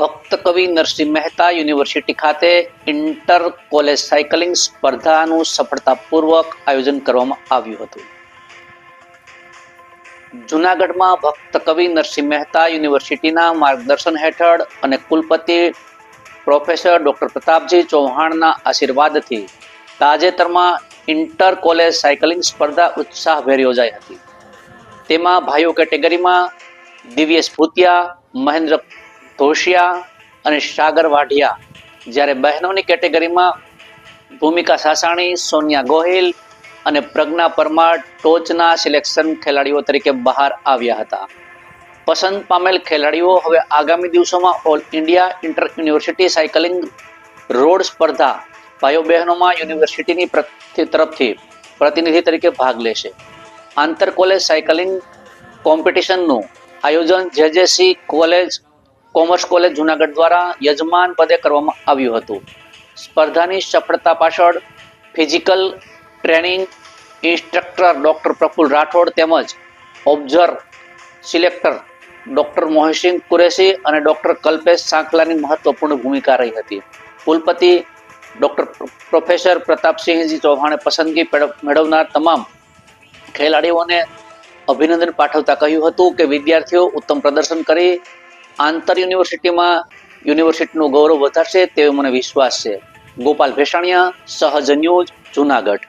ભક્ત કવિ નરસિંહ મહેતા યુનિવર્સિટી ખાતે ઇન્ટર કોલેજ સાયકલિંગ સ્પર્ધાનું સફળતાપૂર્વક આયોજન કરવામાં આવ્યું હતું. જુનાગઢમાં ભક્ત કવિ નરસિંહ મહેતા યુનિવર્સિટીના માર્ગદર્શન હેઠળ અને કુલપતિ પ્રોફેસર ડોક્ટર પ્રતાપજી ચૌહાણના આશીર્વાદથી તાજેતરમાં ઇન્ટર કોલેજ સાયકલિંગ સ્પર્ધા ઉત્સાહભેર યોજાઈ હતી. તેમાં ભાઈઓ કેટેગરીમાં દિવ્યેશ ભૂતિયા, મહેન્દ્ર ધોશિયા અને સાગર વાઢિયા. જ્યારે બહેનોની કેટેગરીમાં ભૂમિકા સાસાણી, સોનિયા ગોહિલ અને પ્રજ્ઞા પરમાર ટોચના સિલેક્શન ખેલાડીઓ તરીકે બહાર આવ્યા હતા. પસંદ પામેલ ખેલાડીઓ હવે આગામી દિવસોમાં all India inter university cycling road સ્પર્ધા ભાઈઓ બહેનોમાં યુનિવર્સિટીની તરફથી પ્રતિનિધિ તરીકે ભાગ લેશે. આંતર કોલેજ સાયકલિંગ કોમ્પિટિશનનું આયોજન JJC college commerce college Junagadh દ્વારા યજમાન પદે કરવામાં આવ્યું હતું. સ્પર્ધાની સફળતા પાછળ physical training instructor doctor Praful Rathod તેમજ observe selector doctor Mohsin Qureshi અને ડૉક્ટર કલ્પેશ સાંખલાની મહત્વપૂર્ણ ભૂમિકા રહી હતી. કુલપતિ ડૉક્ટર પ્રોફેસર પ્રતાપસિંહજી ચૌહાણે પસંદગી મેળવનાર તમામ ખેલાડીઓને અભિનંદન પાઠવતા કહ્યું હતું કે વિદ્યાર્થીઓ ઉત્તમ પ્રદર્શન કરી આંતર યુનિવર્સિટીમાં યુનિવર્સિટીનું ગૌરવ વધારશે તેવો મને વિશ્વાસ છે. ગોપાલ ભેસાણિયા સહજ ન્યૂઝ જુનાગઢ.